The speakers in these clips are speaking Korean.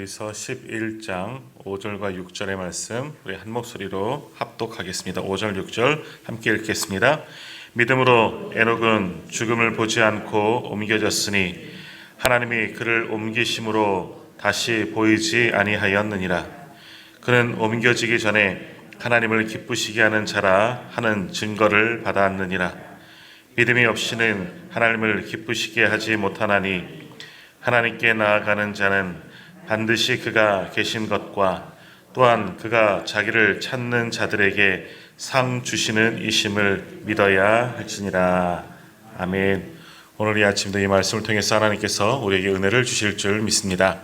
에서 11장 5절과 6절의 말씀 우리 한 목소리로 합독하겠습니다. 5절 6절 함께 읽겠습니다. 믿음으로 에녹은 죽음을 보지 않고 옮겨졌으니 하나님이 그를 옮기심으로 다시 보이지 아니하였느니라. 그는 옮겨지기 전에 하나님을 기쁘시게 하는 자라 하는 증거를 받았느니라. 믿음이 없이는 하나님을 기쁘시게 하지 못하나니 하나님께 나아가는 자는 반드시 그가 계신 것과 또한 그가 자기를 찾는 자들에게 상 주시는 이심을 믿어야 할지니라. 아멘. 오늘 이 아침도 이 말씀을 통해서 하나님께서 우리에게 은혜를 주실 줄 믿습니다.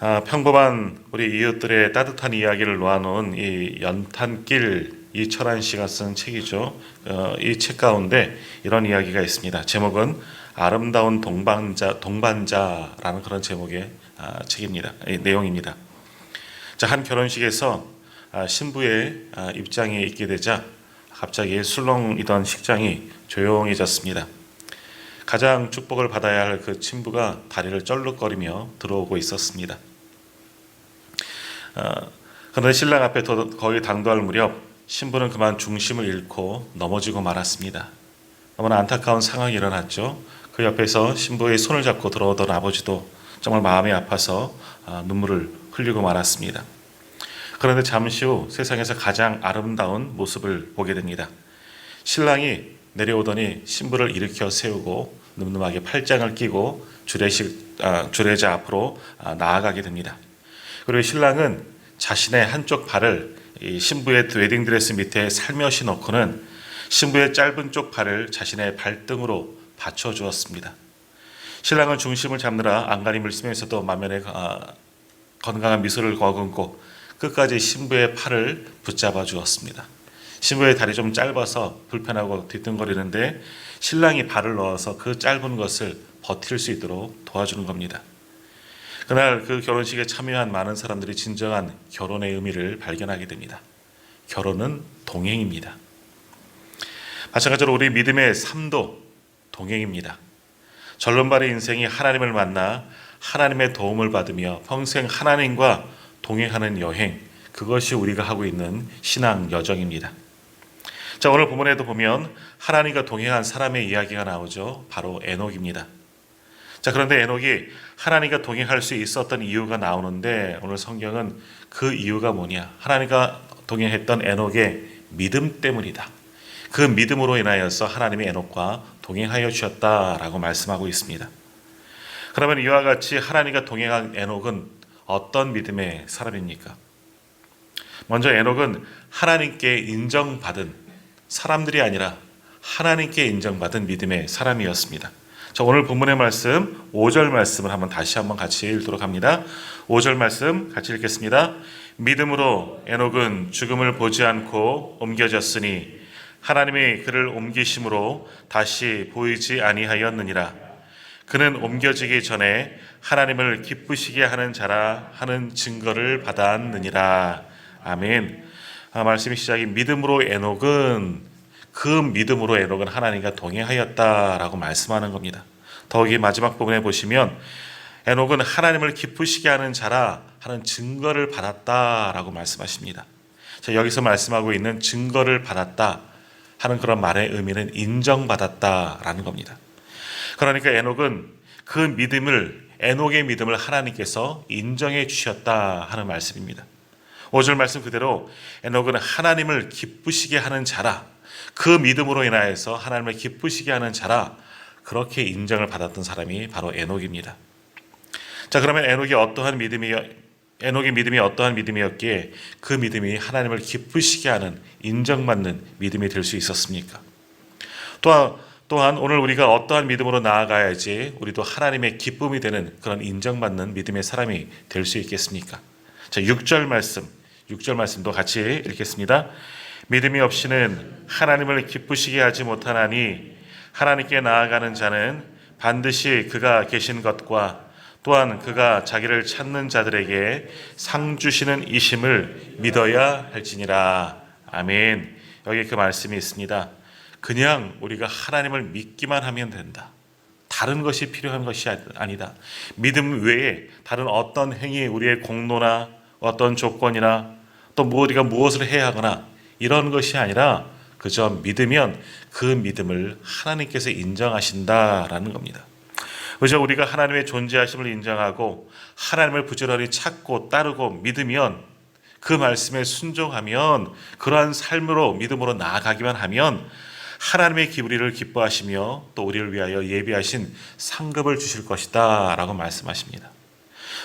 아, 평범한 우리 이웃들의 따뜻한 이야기를 놓아놓은 이 연탄길 이 철한 씨가 쓴 책이죠. 어, 이 책 가운데 이런 이야기가 있습니다. 제목은 아름다운 동반자 동반자라는 그런 제목의 아, 책입니다. 이 내용입니다. 자, 한 결혼식에서 아, 신부의 아, 입장에 있게 되자 갑자기 술렁이던 식장이 조용해졌습니다. 가장 축복을 받아야 할 그 친부가 다리를 쩔룩거리며 들어오고 있었습니다. 어, 그런데 신랑 앞에 더- 거의 당도할 무렵 신부는 그만 중심을 잃고 넘어지고 말았습니다. 너무나 안타까운 상황이 일어났죠. 그 옆에서 신부의 손을 잡고 들어오던 아버지도 정말 마음이 아파서 아, 눈물을 흘리고 말았습니다. 그런데 잠시 후 세상에서 가장 아름다운 모습을 보게 됩니다. 신랑이 내려오더니 신부를 일으켜 세우고 늠름하게 팔짱을 끼고 주례식 아, 주례자 앞으로 아, 나아가게 됩니다. 그리고 신랑은 자신의 한쪽 발을 이 신부의 웨딩 드레스 밑에 살며시 넣고는 신부의 짧은 쪽 발을 자신의 발등으로 받쳐 주었습니다. 신랑은 중심을 잡느라 안간힘을 쓰면서도 만면에 아, 건강한 미소를 거금고 끝까지 신부의 팔을 붙잡아 주었습니다. 신부의 다리 좀 짧아서 불편하고 뒤뚱거리는데 신랑이 발을 넣어서 그 짧은 것을 버틸 수 있도록 도와주는 겁니다. 그날 그 결혼식에 참여한 많은 사람들이 진정한 결혼의 의미를 발견하게 됩니다. 결혼은 동행입니다. 마찬가지로 우리 믿음의 삶도 동행입니다. 절름발의 인생이 하나님을 만나 하나님의 도움을 받으며 평생 하나님과 동행하는 여행, 그것이 우리가 하고 있는 신앙 여정입니다. 자, 오늘 본문에도 보면 하나님과 동행한 사람의 이야기가 나오죠. 바로 에녹입니다. 자, 그런데 에녹이 하나님과 동행할 수 있었던 이유가 나오는데 오늘 성경은 그 이유가 뭐냐? 하나님과 동행했던 에녹의 믿음 때문이다. 그 믿음으로 인하여서 하나님이 에녹과 동행하여 주셨다라고 말씀하고 있습니다. 그러면 이와 같이 하나님과 동행한 에녹은 어떤 믿음의 사람입니까? 먼저 에녹은 하나님께 인정받은 사람들이 아니라 하나님께 인정받은 믿음의 사람이었습니다. 자, 오늘 본문의 말씀 5절 말씀을 한번 다시 한번 같이 읽도록 합니다. 5절 말씀 같이 읽겠습니다. 믿음으로 에녹은 죽음을 보지 않고 옮겨졌으니 하나님이 그를 옮기심으로 다시 보이지 아니하였느니라. 그는 옮겨지기 전에 하나님을 기쁘시게 하는 자라 하는 증거를 받았느니라. 아멘. 아, 말씀의 시작이 믿음으로 에녹은 그 믿음으로 에녹은 하나님과 동행하였다라고 말씀하는 겁니다. 더욱이 마지막 부분에 보시면 에녹은 하나님을 기쁘시게 하는 자라 하는 증거를 받았다라고 말씀하십니다. 자, 여기서 말씀하고 있는 증거를 받았다 하는 그런 말의 의미는 인정받았다라는 겁니다. 그러니까 에녹은 그 믿음을 에녹의 믿음을 하나님께서 인정해 주셨다 하는 말씀입니다. 5절 말씀 그대로 에녹은 하나님을 기쁘시게 하는 자라 그 믿음으로 인하여서 하나님을 기쁘시게 하는 자라 그렇게 인정을 받았던 사람이 바로 에녹입니다. 자 그러면 에녹이 어떠한 믿음이 에녹의 믿음이 어떠한 믿음이었기에 그 믿음이 하나님을 기쁘시게 하는 인정받는 믿음이 될 수 있었습니까? 또한 또한 오늘 우리가 어떠한 믿음으로 나아가야지 우리도 하나님의 기쁨이 되는 그런 인정받는 믿음의 사람이 될 수 있겠습니까? 자, 6절 말씀, 6절 말씀도 같이 읽겠습니다. 믿음이 없이는 하나님을 기쁘시게 하지 못하나니 하나님께 나아가는 자는 반드시 그가 계신 것과 또한 그가 자기를 찾는 자들에게 상 주시는 이심을 믿어야 할지니라. 아멘. 여기 그 말씀이 있습니다. 그냥 우리가 하나님을 믿기만 하면 된다. 다른 것이 필요한 것이 아니다. 믿음 외에 다른 어떤 행위, 우리의 공로나 어떤 조건이나 또뭐 우리가 무엇을 해야 하거나 이런 것이 아니라 그저 믿으면 그 믿음을 하나님께서 인정하신다라는 겁니다. 그저 우리가 하나님의 존재하심을 인정하고 하나님을 부지런히 찾고 따르고 믿으면 그 말씀에 순종하면 그러한 삶으로 믿음으로 나아가기만 하면 하나님의 기부리를 기뻐하시며 또 우리를 위하여 예비하신 상급을 주실 것이다 라고 말씀하십니다.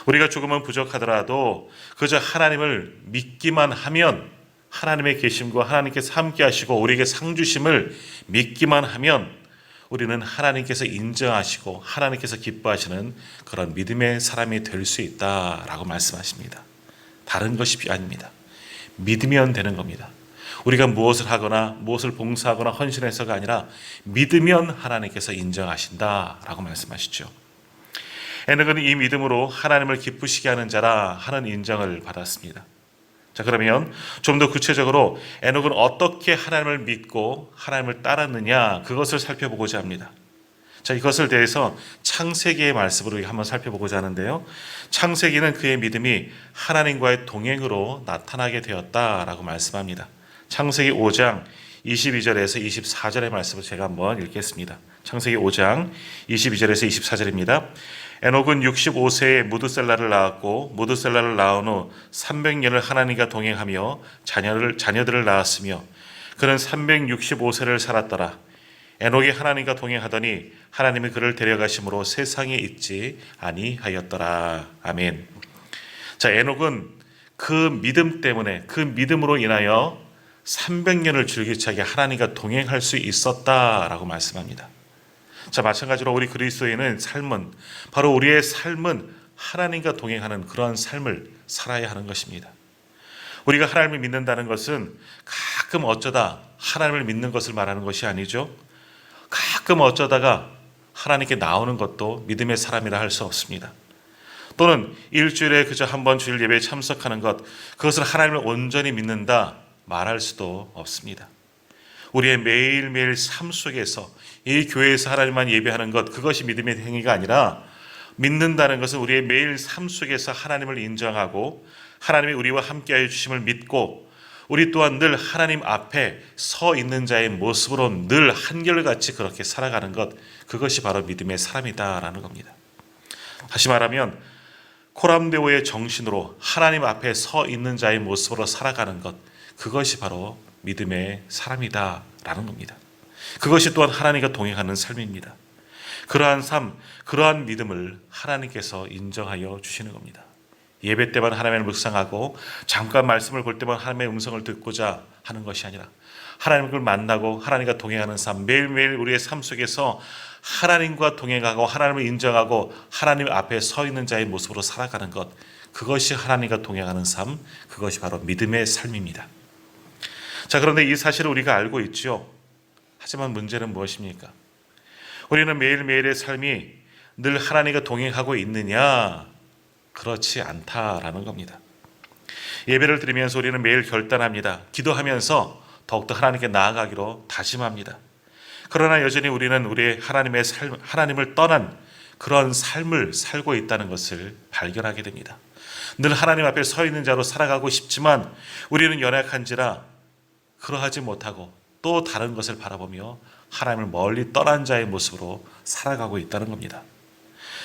우리가 조금은 부족하더라도 그저 하나님을 믿기만 하면 하나님의 계심과 하나님께서 함께 하시고 우리에게 상 주심을 믿기만 하면 우리는 하나님께서 인정하시고 하나님께서 기뻐하시는 그런 믿음의 사람이 될 수 있다라고 말씀하십니다. 다른 것이 아닙니다. 믿으면 되는 겁니다. 우리가 무엇을 하거나 무엇을 봉사하거나 헌신해서가 아니라 믿으면 하나님께서 인정하신다라고 말씀하시죠. 에녹은 이 믿음으로 하나님을 기쁘시게 하는 자라 하는 인정을 받았습니다. 자 그러면 좀 더 구체적으로 에녹은 어떻게 하나님을 믿고 하나님을 따랐느냐 그것을 살펴보고자 합니다. 자 이것을 대해서 창세기의 말씀으로 한번 살펴보고자 하는데요. 창세기는 그의 믿음이 하나님과의 동행으로 나타나게 되었다라고 말씀합니다. 창세기 5장 22절에서 24절의 말씀을 제가 한번 읽겠습니다. 창세기 5장 22절에서 24절입니다. 에녹은 65세에 무드셀라를 낳았고 무드셀라를 낳은 후 300년을 하나님과 동행하며 자녀를 자녀들을 낳았으며 그는 365세를 살았더라. 에녹이 하나님과 동행하더니 하나님이 그를 데려가심으로 세상에 있지 아니하였더라. 아멘. 자, 에녹은 그 믿음 때문에 그 믿음으로 인하여 300년을 줄기차게 하나님과 동행할 수 있었다라고 말씀합니다. 자, 마찬가지로 우리 그리스도인은 삶은 바로 우리의 삶은 하나님과 동행하는 그러한 삶을 살아야 하는 것입니다. 우리가 하나님을 믿는다는 것은 가끔 어쩌다 하나님을 믿는 것을 말하는 것이 아니죠. 가끔 어쩌다가 하나님께 나오는 것도 믿음의 사람이라 할 수 없습니다. 또는 일주일에 그저 한 번 주일 예배에 참석하는 것, 그것을 하나님을 온전히 믿는다 말할 수도 없습니다. 우리의 매일매일 삶 속에서 이 교회에서 하나님만 예배하는 것 그것이 믿음의 행위가 아니라 믿는다는 것은 우리의 매일 삶 속에서 하나님을 인정하고 하나님이 우리와 함께하여 주심을 믿고 우리 또한 늘 하나님 앞에 서 있는 자의 모습으로 늘 한결같이 그렇게 살아가는 것 그것이 바로 믿음의 사람이다라는 겁니다. 다시 말하면 코람데오의 정신으로 하나님 앞에 서 있는 자의 모습으로 살아가는 것 그것이 바로 믿음의 사람이다라는 겁니다. 그것이 또한 하나님과 동행하는 삶입니다. 그러한 삶, 그러한 믿음을 하나님께서 인정하여 주시는 겁니다. 예배 때만 하나님을 묵상하고 잠깐 말씀을 볼 때만 하나님의 음성을 듣고자 하는 것이 아니라 하나님을 만나고 하나님과 동행하는 삶, 매일매일 우리의 삶 속에서 하나님과 동행하고 하나님을 인정하고 하나님 앞에 서 있는 자의 모습으로 살아가는 것, 그것이 하나님과 동행하는 삶, 그것이 바로 믿음의 삶입니다. 자, 그런데 이 사실을 우리가 알고 있죠. 하지만 문제는 무엇입니까? 우리는 매일매일의 삶이 늘 하나님과 동행하고 있느냐? 그렇지 않다라는 겁니다. 예배를 드리면서 우리는 매일 결단합니다. 기도하면서 더욱더 하나님께 나아가기로 다짐합니다. 그러나 여전히 우리는 우리의 하나님의 삶, 하나님을 떠난 그런 삶을 살고 있다는 것을 발견하게 됩니다. 늘 하나님 앞에 서 있는 자로 살아가고 싶지만 우리는 연약한지라 그러하지 못하고 또 다른 것을 바라보며 하나님을 멀리 떠난 자의 모습으로 살아가고 있다는 겁니다.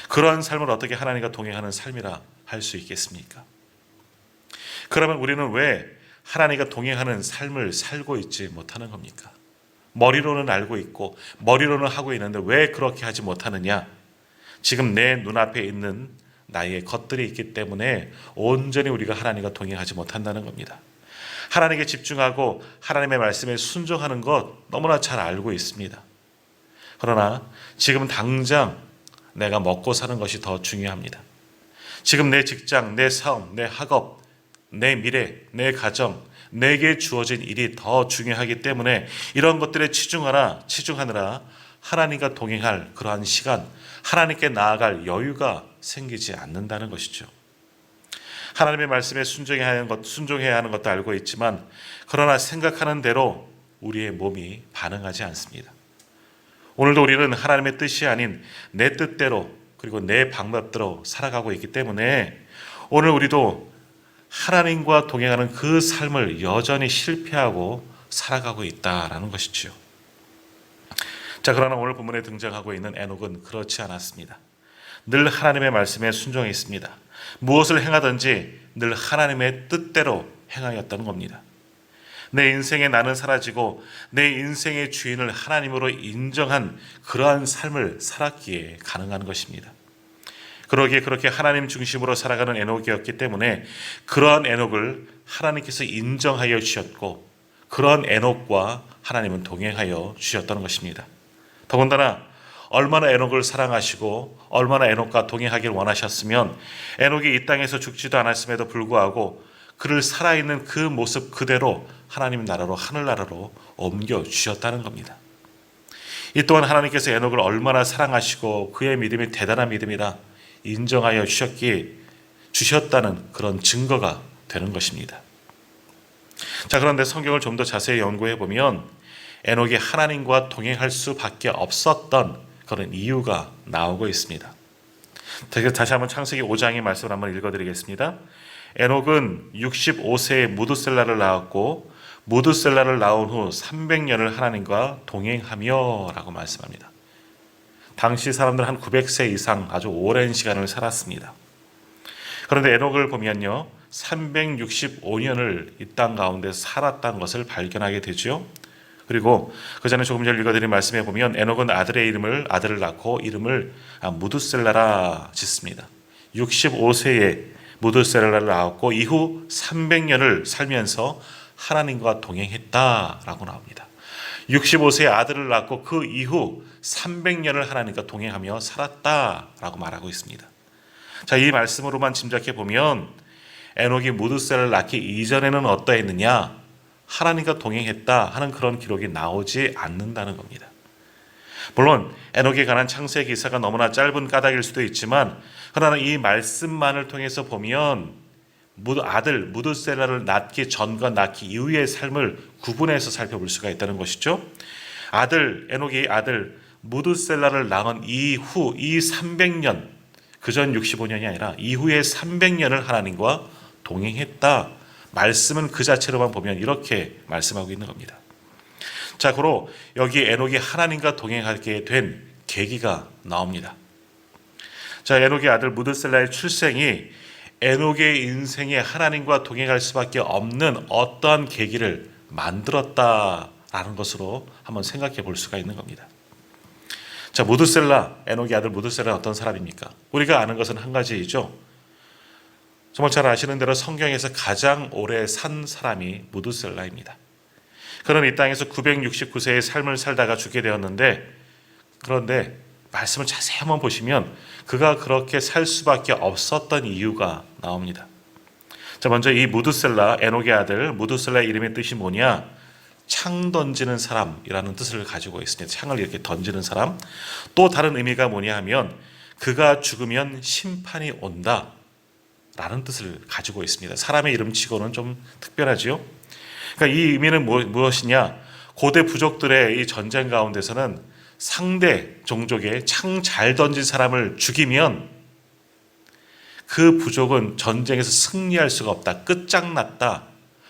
그러한 삶을 어떻게 하나님과 동행하는 삶이라 할 수 있겠습니까? 그러면 우리는 왜 하나님과 동행하는 삶을 살고 있지 못하는 겁니까? 머리로는 알고 있고 머리로는 하고 있는데 왜 그렇게 하지 못하느냐? 지금 내 눈앞에 있는 나의 것들이 있기 때문에 온전히 우리가 하나님과 동행하지 못한다는 겁니다. 하나님께 집중하고 하나님의 말씀에 순종하는 것 너무나 잘 알고 있습니다. 그러나 지금 당장 내가 먹고 사는 것이 더 중요합니다. 지금 내 직장, 내 사업, 내 학업, 내 미래, 내 가정, 내게 주어진 일이 더 중요하기 때문에 이런 것들에 치중하라, 치중하느라 하나님과 동행할 그러한 시간, 하나님께 나아갈 여유가 생기지 않는다는 것이죠. 하나님의 말씀에 순종해야 하는 것, 순종해야 하는 것도 알고 있지만 그러나 생각하는 대로 우리의 몸이 반응하지 않습니다. 오늘도 우리는 하나님의 뜻이 아닌 내 뜻대로 그리고 내 방법대로 살아가고 있기 때문에 오늘 우리도 하나님과 동행하는 그 삶을 여전히 실패하고 살아가고 있다라는 것이지요. 자, 그러나 오늘 본문에 등장하고 있는 에녹은 그렇지 않았습니다. 늘 하나님의 말씀에 순종했습니다. 무엇을 행하든지 늘 하나님의 뜻대로 행하였다는 겁니다. 내 인생의 나는 사라지고 내 인생의 주인을 하나님으로 인정한 그러한 삶을 살았기에 가능한 것입니다. 그러기에 그렇게 하나님 중심으로 살아가는 에녹이었기 때문에 그러한 에녹을 하나님께서 인정하여 주셨고 그런 에녹과 하나님은 동행하여 주셨다는 것입니다. 더군다나 얼마나 에녹을 사랑하시고 얼마나 에녹과 동행하길 원하셨으면 에녹이 이 땅에서 죽지도 않았음에도 불구하고 그를 살아있는 그 모습 그대로 하나님 나라로 하늘나라로 옮겨 주셨다는 겁니다. 이 또한 하나님께서 에녹을 얼마나 사랑하시고 그의 믿음이 대단한 믿음이다 인정하여 주셨기에 주셨다는 그런 증거가 되는 것입니다. 자, 그런데 성경을 좀 더 자세히 연구해 보면 에녹이 하나님과 동행할 수밖에 없었던 그런 이유가 나오고 있습니다. 다시 한번 창세기 5장의 말씀을 한번 읽어드리겠습니다. 에녹은 65세에 무드셀라를 낳았고 무드셀라를 낳은 후 300년을 하나님과 동행하며라고 말씀합니다. 당시 사람들 한 900세 이상 아주 오랜 시간을 살았습니다. 그런데 에녹을 보면요. 365년을 이 땅 가운데 살았다는 것을 발견하게 되죠. 그리고 그 전에 조금 전에 읽어드린 말씀에 보면 에녹은 아들의 이름을 아들을 낳고 이름을 무드셀라라 짓습니다. 65세에 무드셀라를 낳았고 이후 300년을 살면서 하나님과 동행했다라고 나옵니다. 65세의 아들을 낳고 그 이후 300년을 하나님과 동행하며 살았다라고 말하고 있습니다. 자, 이 말씀으로만 짐작해 보면 에녹이 무드셀을 낳기 이전에는 어떠했느냐? 하나님과 동행했다 하는 그런 기록이 나오지 않는다는 겁니다. 물론 에녹에 관한 창세기 기사가 너무나 짧은 까닭일 수도 있지만 그러나 이 말씀만을 통해서 보면 아들 무드셀라를 낳기 전과 낳기 이후의 삶을 구분해서 살펴볼 수가 있다는 것이죠. 아들 에녹이 아들 무드셀라를 낳은 이후 이 300년 그전 65년이 아니라 이후의 300년을 하나님과 동행했다. 말씀은 그 자체로만 보면 이렇게 말씀하고 있는 겁니다. 자, 그로 여기 에녹이 하나님과 동행하게 된 계기가 나옵니다. 자, 에녹의 아들 무드셀라의 출생이 에녹의 인생에 하나님과 동행할 수밖에 없는 어떠한 계기를 만들었다라는 것으로 한번 생각해 볼 수가 있는 겁니다. 자, 무드셀라, 에녹의 아들 무드셀라는 어떤 사람입니까? 우리가 아는 것은 한 가지이죠. 정말 잘 아시는 대로 성경에서 가장 오래 산 사람이 무드셀라입니다. 그는 이 땅에서 969세의 삶을 살다가 죽게 되었는데 그런데 말씀을 자세히 한번 보시면 그가 그렇게 살 수밖에 없었던 이유가 나옵니다. 자, 먼저 이 무드셀라, 에녹의 아들 무드셀라의 이름의 뜻이 뭐냐? 창 던지는 사람이라는 뜻을 가지고 있습니다. 창을 이렇게 던지는 사람. 또 다른 의미가 뭐냐 하면 그가 죽으면 심판이 온다. 라는 뜻을 가지고 있습니다. 사람의 이름치고는 좀 특별하지요. 그러니까 이 의미는 무엇이냐? 고대 부족들의 이 전쟁 가운데서는 상대 종족의 창잘 던진 사람을 죽이면 그 부족은 전쟁에서 승리할 수가 없다. 끝장났다.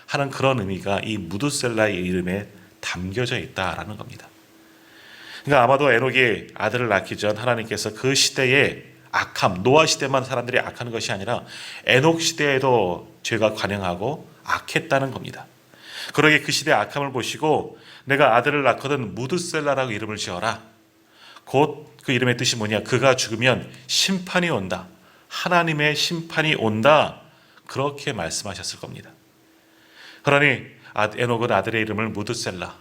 하는 그런 의미가 이 무드셀라의 이름에 담겨져 있다라는 겁니다. 그러니까 아마도 에녹이 아들을 낳기 전 하나님께서 그 시대에 악함, 노아 시대만 사람들이 악하는 것이 아니라 에녹 시대에도 죄가 관영하고 악했다는 겁니다. 그러게 그 시대의 악함을 보시고 내가 아들을 낳거든 무드셀라라고 이름을 지어라. 곧 그 이름의 뜻이 뭐냐? 그가 죽으면 심판이 온다. 하나님의 심판이 온다. 그렇게 말씀하셨을 겁니다. 그러니 아, 에녹은 아들의 이름을 무드셀라.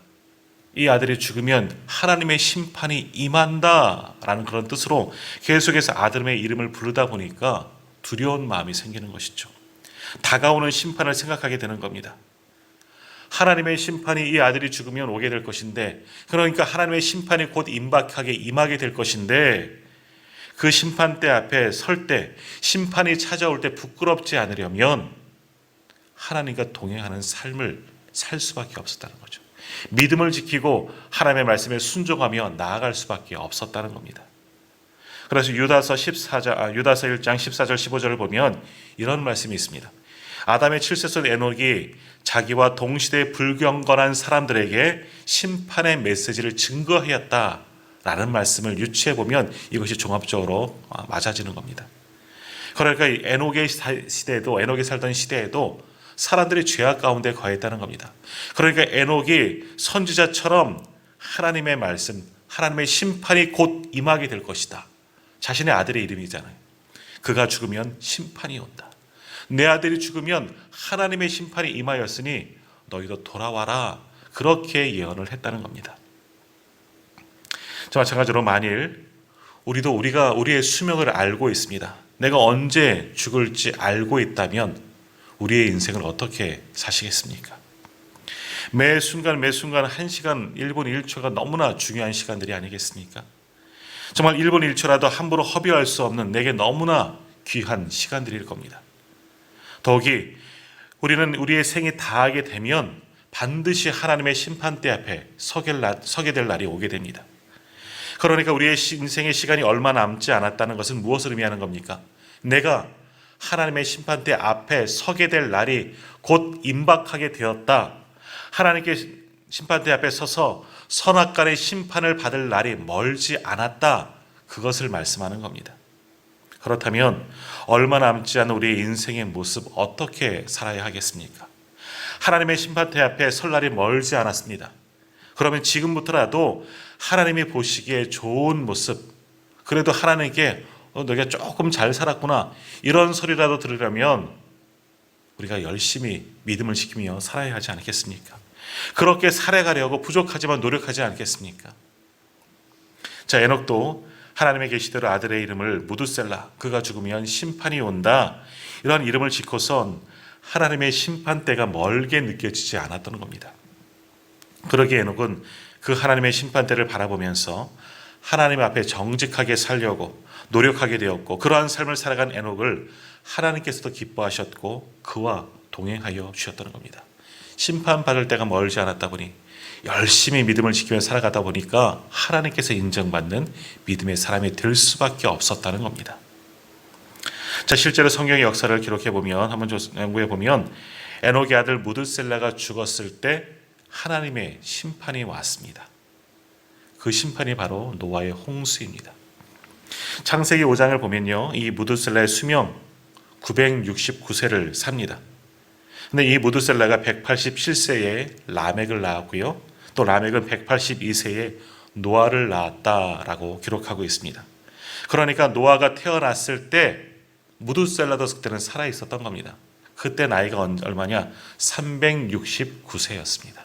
이 아들이 죽으면 하나님의 심판이 임한다라는 그런 뜻으로 계속해서 아들의 이름을 부르다 보니까 두려운 마음이 생기는 것이죠. 다가오는 심판을 생각하게 되는 겁니다. 하나님의 심판이 이 아들이 죽으면 오게 될 것인데 그러니까 하나님의 심판이 곧 임박하게 임하게 될 것인데 그 심판대 앞에 설 때 심판이 찾아올 때 부끄럽지 않으려면 하나님과 동행하는 삶을 살 수밖에 없었다는 거죠. 믿음을 지키고 하나님의 말씀에 순종하며 나아갈 수밖에 없었다는 겁니다. 그래서 유다서 14절 아, 유다서 1장 14절 15절을 보면 이런 말씀이 있습니다. 아담의 칠세손 에녹이 자기와 동시대에 불경건한 사람들에게 심판의 메시지를 증거하였다라는 말씀을 유추해 보면 이것이 종합적으로 아, 맞아지는 겁니다. 그러니까 이 에녹의 시대에도 에녹이 살던 시대에도 사람들이 죄악 가운데 거했다는 겁니다. 그러니까 에녹이 선지자처럼 하나님의 말씀, 하나님의 심판이 곧 임하게 될 것이다. 자신의 아들의 이름이잖아요. 그가 죽으면 심판이 온다. 내 아들이 죽으면 하나님의 심판이 임하였으니 너희도 돌아와라. 그렇게 예언을 했다는 겁니다. 자, 마찬가지로 만일 우리도 우리가 우리의 수명을 알고 있습니다. 내가 언제 죽을지 알고 있다면 우리의 인생을 어떻게 사시겠습니까? 매 순간 매 순간 한 시간 1분 1초가 너무나 중요한 시간들이 아니겠습니까? 정말 1분 1초라도 함부로 허비할 수 없는 내게 너무나 귀한 시간들일 겁니다. 더욱이 우리는 우리의 생이 다하게 되면 반드시 하나님의 심판대 앞에 서게 될 날이 오게 됩니다. 그러니까 우리의 인생의 시간이 얼마 남지 않았다는 것은 무엇을 의미하는 겁니까? 내가 하나님의 심판대 앞에 서게 될 날이 곧 임박하게 되었다. 하나님께 심판대 앞에 서서 선악간의 심판을 받을 날이 멀지 않았다. 그것을 말씀하는 겁니다. 그렇다면 얼마 남지 않은 우리의 인생의 모습 어떻게 살아야 하겠습니까? 하나님의 심판대 앞에 설 날이 멀지 않았습니다. 그러면 지금부터라도 하나님이 보시기에 좋은 모습, 그래도 하나님께 어, 너가 조금 잘 살았구나 이런 소리라도 들으려면 우리가 열심히 믿음을 지키며 살아야 하지 않겠습니까? 그렇게 살아가려고 부족하지만 노력하지 않겠습니까? 자, 에녹도 하나님의 계시대로 아들의 이름을 무두셀라, 그가 죽으면 심판이 온다. 이런 이름을 짓고선 하나님의 심판대가 멀게 느껴지지 않았던 겁니다. 그러기에 에녹은 그 하나님의 심판대를 바라보면서 하나님 앞에 정직하게 살려고 노력하게 되었고 그러한 삶을 살아간 에녹을 하나님께서도 기뻐하셨고 그와 동행하여 주셨다는 겁니다. 심판받을 때가 멀지 않았다 보니 열심히 믿음을 지키며 살아가다 보니까 하나님께서 인정받는 믿음의 사람이 될 수밖에 없었다는 겁니다. 자, 실제로 성경의 역사를 기록해 보면 한번 연구해 보면 에녹의 아들 무드셀라가 죽었을 때 하나님의 심판이 왔습니다. 그 심판이 바로 노아의 홍수입니다. 창세기 5장을 보면요. 이 무드셀라의 수명 969세를 삽니다. 근데 이 무드셀라가 187세에 라멕을 낳았고요. 또 라멕은 182세에 노아를 낳았다라고 기록하고 있습니다. 그러니까 노아가 태어났을 때 무드셀라도 그때는 살아 있었던 겁니다. 그때 나이가 얼마냐? 369세였습니다.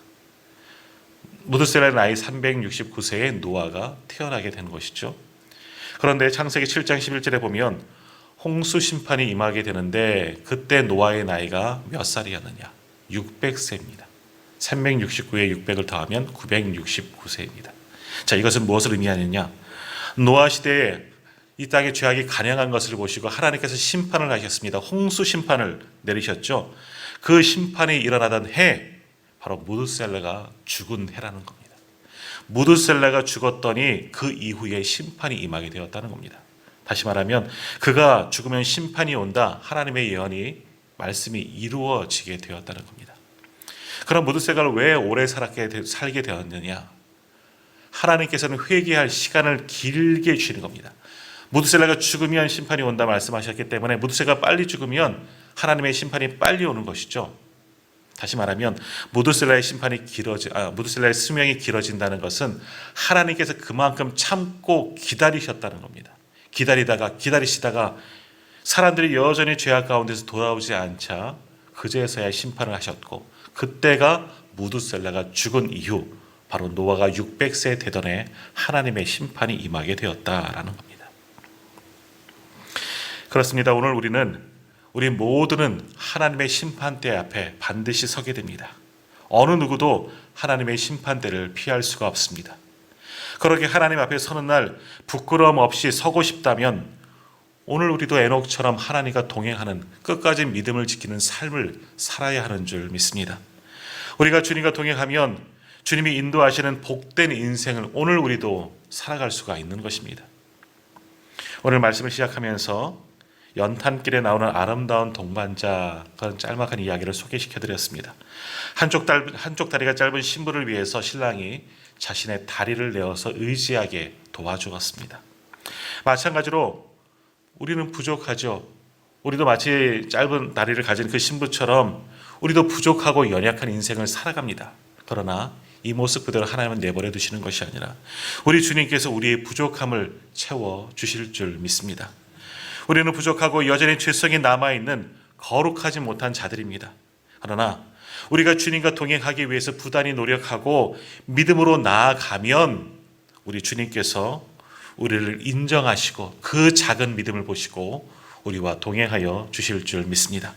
무드셀라의 나이 369세에 노아가 태어나게 된 것이죠. 그런데 창세기 7장 11절에 보면 홍수 심판이 임하게 되는데 그때 노아의 나이가 몇 살이었느냐? 600세입니다. 369에 600을 더하면 969세입니다. 자, 이것은 무엇을 의미하느냐? 노아 시대에 이 땅의 죄악이 간영한 것을 보시고 하나님께서 심판을 하셨습니다. 홍수 심판을 내리셨죠. 그 심판이 일어나던 해 바로 무드셀라가 죽은 해라는 겁니다. 무드셀라가 죽었더니 그 이후에 심판이 임하게 되었다는 겁니다. 다시 말하면 그가 죽으면 심판이 온다. 하나님의 예언이 말씀이 이루어지게 되었다는 겁니다. 그럼 무드셀라를 왜 오래 살게 살게 되었느냐? 하나님께서는 회개할 시간을 길게 주시는 겁니다. 무드셀라가 죽으면 심판이 온다 말씀하셨기 때문에 무드셀라가 빨리 죽으면 하나님의 심판이 빨리 오는 것이죠. 다시 말하면 무드셀라의 심판이 길어지 아, 무드셀라의 수명이 길어진다는 것은 하나님께서 그만큼 참고 기다리셨다는 겁니다. 기다리다가 기다리시다가 사람들이 여전히 죄악 가운데서 돌아오지 않자 그제서야 심판을 하셨고 그때가 무드셀라가 죽은 이후 바로 노아가 600세 되던 해 하나님의 심판이 임하게 되었다라는 겁니다. 그렇습니다. 오늘 우리는 우리 모두는 하나님의 심판대 앞에 반드시 서게 됩니다. 어느 누구도 하나님의 심판대를 피할 수가 없습니다. 그렇게 하나님 앞에 서는 날 부끄러움 없이 서고 싶다면 오늘 우리도 에녹처럼 하나님과 동행하는 끝까지 믿음을 지키는 삶을 살아야 하는 줄 믿습니다. 우리가 주님과 동행하면 주님이 인도하시는 복된 인생을 오늘 우리도 살아갈 수가 있는 것입니다. 오늘 말씀을 시작하면서 연탄길에 나오는 아름다운 동반자 그런 짤막한 이야기를 소개시켜 드렸습니다. 한쪽 달 한쪽 다리가 짧은 신부를 위해서 신랑이 자신의 다리를 내어서 의지하게 도와주었습니다. 마찬가지로 우리는 부족하죠. 우리도 마치 짧은 다리를 가진 그 신부처럼 우리도 부족하고 연약한 인생을 살아갑니다. 그러나 이 모습 그대로 하나님은 내버려 두시는 것이 아니라 우리 주님께서 우리의 부족함을 채워 주실 줄 믿습니다. 우리는 부족하고 여전히 죄성이 남아 있는 거룩하지 못한 자들입니다. 그러나 우리가 주님과 동행하기 위해서 부단히 노력하고 믿음으로 나아가면 우리 주님께서 우리를 인정하시고 그 작은 믿음을 보시고 우리와 동행하여 주실 줄 믿습니다.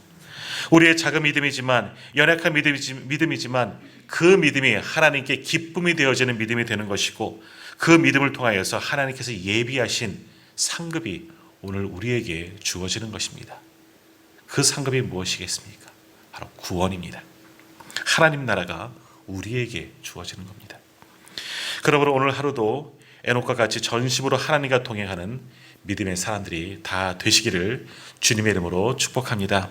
우리의 작은 믿음이지만 연약한 믿음이지, 믿음이지만 그 믿음이 하나님께 기쁨이 되어지는 믿음이 되는 것이고 그 믿음을 통하여서 하나님께서 예비하신 상급이 오늘 우리에게 주어지는 것입니다. 그 상급이 무엇이겠습니까? 바로 구원입니다. 하나님 나라가 우리에게 주어지는 겁니다. 그러므로 오늘 하루도 에녹과 같이 전심으로 하나님과 동행하는 믿음의 사람들이 다 되시기를 주님의 이름으로 축복합니다.